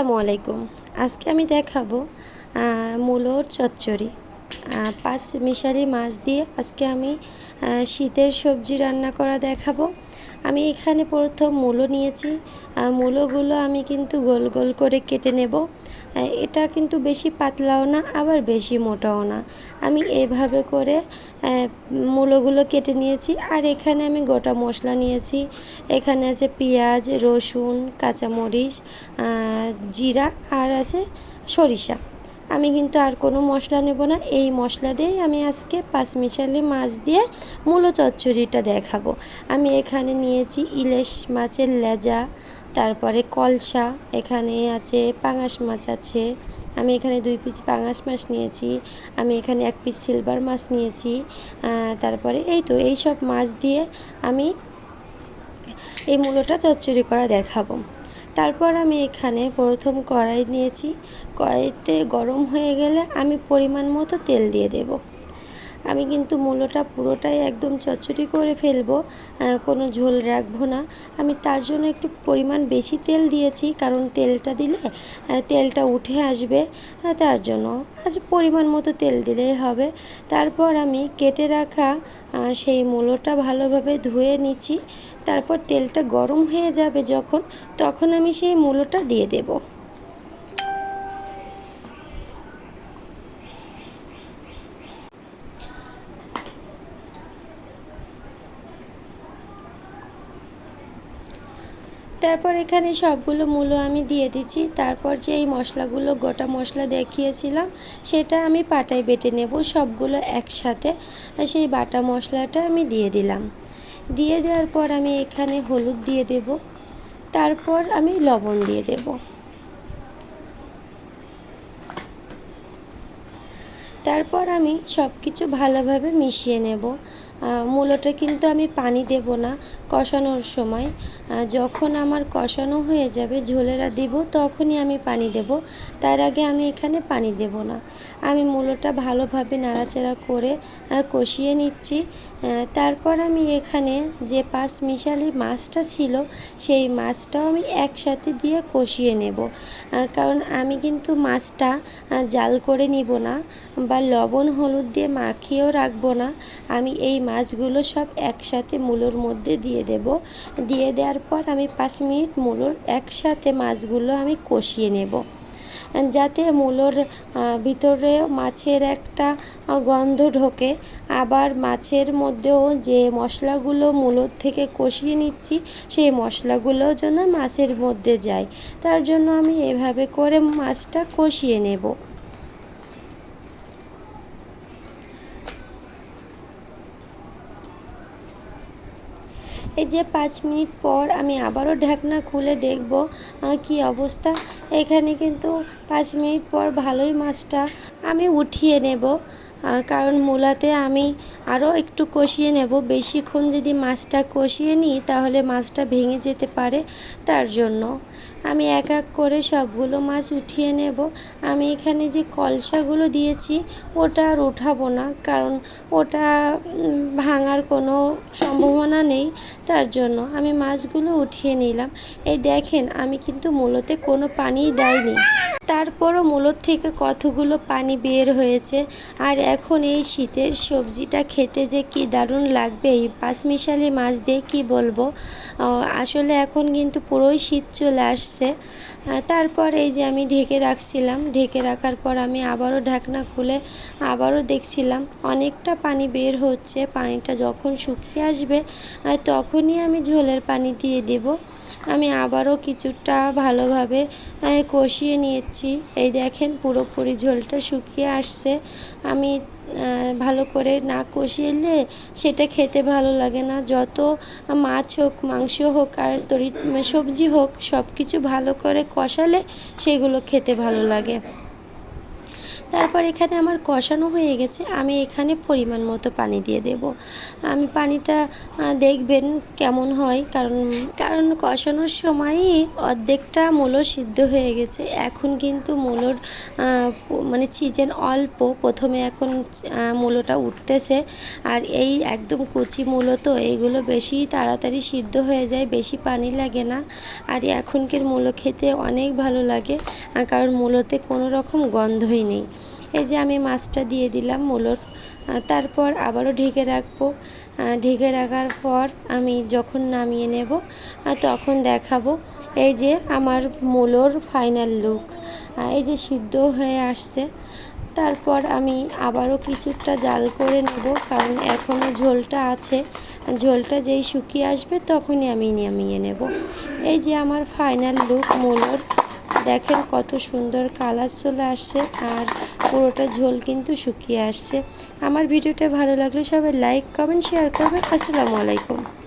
আসসালামু আলাইকুম। আজকে আমি দেখাবো মূলোর চচ্চড়ি। পাঁচ মিশালি মাছ দিয়ে আজকে আমি শীতের সবজি রান্না করা দেখাবো। আমি এখানে প্রথম মূলো নিয়েছি। মুলোগুলো আমি কিন্তু গোল গোল করে কেটে নেব। এটা কিন্তু বেশি পাতলাও না, আবার বেশি মোটাও না। আমি এভাবে করে মূলোগুলো কেটে নিয়েছি, আর এখানে আমি গোটা মশলা নিয়েছি। এখানে আছে পেঁয়াজ, রসুন, কাঁচামরিচ জিরা, আর আছে সরিষা। আমি কিন্তু আর কোনো মশলা নেব না। এই মশলা দিয়েই আমি আজকে পাঁচমিশালি মাছ দিয়ে মূলো চচ্চড়িটা দেখাবো। আমি এখানে নিয়েছি ইলিশ মাছের লেজা, তারপরে কলসা, এখানে আছে পাঙাশ মাছ আছে। আমি এখানে দুই পিস পাঙাশ মাছ নিয়েছি, আমি এখানে এক পিস সিলভার মাছ নিয়েছি তারপরে এই তো এই সব মাছ দিয়ে আমি এই মূলোটা চচ্চড়ি করা দেখাবো। তারপর আমি এখানে প্রথম কড়াই নিয়েছি। কড়াইতে গরম হয়ে গেলে আমি পরিমাণ মতো তেল দিয়ে দেব। আমি কিন্তু মূলোটা পুরোটাই একদম চচ্চড়ি করে ফেলব কোনো ঝোল রাখব না। আমি তার জন্য একটু পরিমাণ বেশি তেল দিয়েছি, কারণ তেলটা দিলে তেলটা উঠে আসবে তার জন্য। আজ পরিমাণ মতো তেল দিলেই হবে। তারপর আমি কেটে রাখা সেই মূলোটা ভালোভাবে ধুয়ে নিচ্ছি। তারপর তেলটা গরম হয়ে যাবে যখন, তখন আমি সেই মূলোটা দিয়ে দেবো। তারপর এখানে সবগুলো মূলো আমি দিয়ে দিচ্ছি। তারপর যে এই মশলাগুলো গোটা মশলা দেখিয়েছিলাম, সেটা আমি পাটায় বেটে নেব সবগুলো একসাথে। সেই বাটা মশলাটা আমি দিয়ে দিলাম। দিয়ে দেওয়ার পর আমি এখানে হলুদ দিয়ে দেব। তারপর আমি লবণ দিয়ে দেব। তারপর আমি সব কিছু ভালোভাবে মিশিয়ে নেব। মূলোটা কিন্তু আমি পানি দেব না কষানোর সময়। যখন আমার কষানো হয়ে যাবে, ঝোলেরা দিব, তখনই আমি পানি দেব। তার আগে আমি এখানে পানি দেব না। আমি মূলোটা ভালোভাবে নাড়াচাড়া করে কষিয়ে নিচ্ছি। তারপর আমি এখানে যে পাঁচ মিশালি মাছটা ছিল, সেই মাছটাও আমি একসাথে দিয়ে কষিয়ে নেব। কারণ আমি কিন্তু মাছটা জাল করে নিব না বা লবণ, হলুদ দিয়ে মাখিয়েও রাখব না। আমি এই মাছগুলো সব একসাথে মূলোর মধ্যে দিয়ে দেব। দিয়ে দেওয়ার পর আমি পাঁচ মিনিট মূলোর একসাথে মাছগুলো আমি কষিয়ে নেব। যাতে মূলোর ভিতরে মাছের একটা গন্ধ ঢোকে। আবার মাছের মধ্যেও যে মশলাগুলো মূলোর থেকে কষিয়ে নিচ্ছি, সেই মশলাগুলো যেন মাছের মধ্যে যায়। তার জন্য আমি এভাবে করে মাছটা কষিয়ে নেব। এই যে পাঁচ মিনিট পর আমি আবারও ঢাকনা খুলে দেখব কি অবস্থা। এখানে কিন্তু পাঁচ মিনিট পর ভালোই মাছটা আমি উঠিয়ে নেব। কারণ মূলাতে আমি আরও একটু কষিয়ে নেব। বেশিক্ষণ যদি মাছটা কষিয়ে নিই, তাহলে মাছটা ভেঙে যেতে পারে তার জন্য। আমি এক এক করে সবগুলো মাছ উঠিয়ে নেব। আমি এখানে যে কলসাগুলো দিয়েছি, ওটা আর উঠাবো না, কারণ ওটা ভাঙার কোনো সম্ভাবনা নেই তার জন্য। আমি মাছগুলো উঠিয়ে নিলাম। এই দেখেন, আমি কিন্তু মূলতে কোনো পানিই দেয়নি তারপরও মূলর থেকে কতগুলো পানি বের হয়েছে? আর এখন এই শীতের সবজিটা খেতে যে কি দারুণ লাগবে? এই পাঁচমিশালি মাছ দিয়ে কি বলব? আসলে এখন কিন্তু পুরোই শীত চলে আসছে। তারপর এই যে আমি ঢেকে রাখছিলাম, ঢেকে রাখার পর আমি আবারও ঢাকনা খুলে আবারও দেখছিলাম, অনেকটা পানি বের হচ্ছে। পানিটা যখন শুকিয়ে আসবে তখনই আমি ঝোলের পানি দিয়ে দেব। আমি আবারও কিছুটা ভালোভাবে কষিয়ে নিয়েছি। এই দেখেন পুরোপুরি ঝোলটা শুকিয়ে আসছে। আমি ভালো করে না কষিয়ে সেটা খেতে ভালো লাগে না। যত মাছ হোক, মাংস হোক, আর তরি, সবজি হোক সব কিছু ভালো করে কষালে সেগুলো খেতে ভালো লাগে। তারপর এখানে আমার কষানো হয়ে গেছে। আমি এখানে পরিমাণ মতো পানি দিয়ে দেব। আমি পানিটা দেখবেন কেমন হয়। কারণ কারণ কষানোর সময়ই অর্ধেকটা মূলো সিদ্ধ হয়ে গেছে। এখন কিন্তু মূলোর মানে চিজেন অল্প। প্রথমে এখন মূলোটা উঠতেছে। আর এই একদম কুচি মূলো তো এইগুলো বেশি তাড়াতাড়ি সিদ্ধ হয়ে যায়, বেশি পানি লাগে না। আর এখনকার মূলো খেতে অনেক ভালো লাগে। কারণ মূলোতে কোনো রকম গন্ধই নেই। এই যে আমি মাছটা দিয়ে দিলাম মূলোর তারপর আবারও ঢেকে রাখব। ঢেকে রাখার পর আমি যখন নামিয়ে নেব তখন দেখাবো এই যে আমার মূলোর ফাইনাল লুক এই যে সিদ্ধ হয়ে আসছে। তারপর আমি আবারও কিছুটা জাল করে নেব, কারণ এখনও ঝোলটা আছে। ঝোলটা যেই শুকিয়ে আসবে তখনই আমি নামিয়ে নেব। এই যে আমার ফাইনাল লুক মূলোর, দেখেন কত সুন্দর কালার চলে আসছে। আর পুরোটা ঝোল কিন্তু শুকিয়ে আসছে। আমার ভিডিওটা ভালো লাগলে সবাই লাইক কমেন্ট শেয়ার করবেন। আসসালামু আলাইকুম।